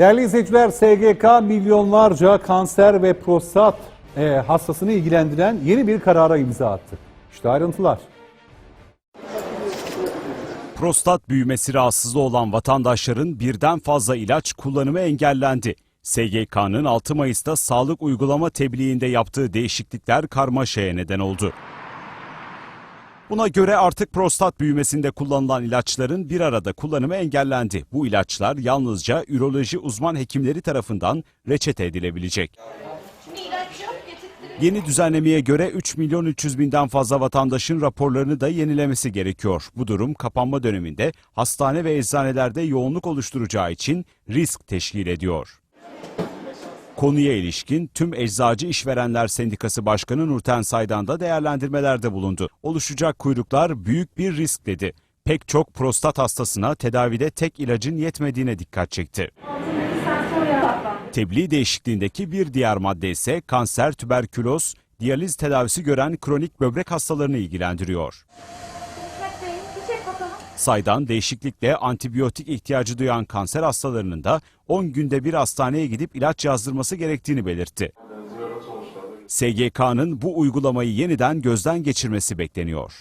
Değerli izleyiciler, SGK milyonlarca kanser ve prostat e, hastasını ilgilendiren yeni bir karara imza attı. İşte ayrıntılar. Prostat büyümesi rahatsızlığı olan vatandaşların birden fazla ilaç kullanımı engellendi. SGK'nın 6 Mayıs'ta sağlık uygulama tebliğinde yaptığı değişiklikler karmaşaya neden oldu. Buna göre artık prostat büyümesinde kullanılan ilaçların bir arada kullanımı engellendi. Bu ilaçlar yalnızca üroloji uzman hekimleri tarafından reçete edilebilecek. Yeni düzenlemeye göre 3 milyon 300 binden fazla vatandaşın raporlarını da yenilemesi gerekiyor. Bu durum kapanma döneminde hastane ve eczanelerde yoğunluk oluşturacağı için risk teşkil ediyor. Konuya ilişkin tüm Eczacı İşverenler Sendikası Başkanı Nurten Saydan da değerlendirmelerde bulundu. Oluşacak kuyruklar büyük bir risk dedi. Pek çok prostat hastasına tedavide tek ilacın yetmediğine dikkat çekti. Tebliğ değişikliğindeki bir diğer madde ise kanser, tüberküloz, diyaliz tedavisi gören kronik böbrek hastalarını ilgilendiriyor. Saydan değişiklikle antibiyotik ihtiyacı duyan kanser hastalarının da 10 günde bir hastaneye gidip ilaç yazdırması gerektiğini belirtti. SGK'nın bu uygulamayı yeniden gözden geçirmesi bekleniyor.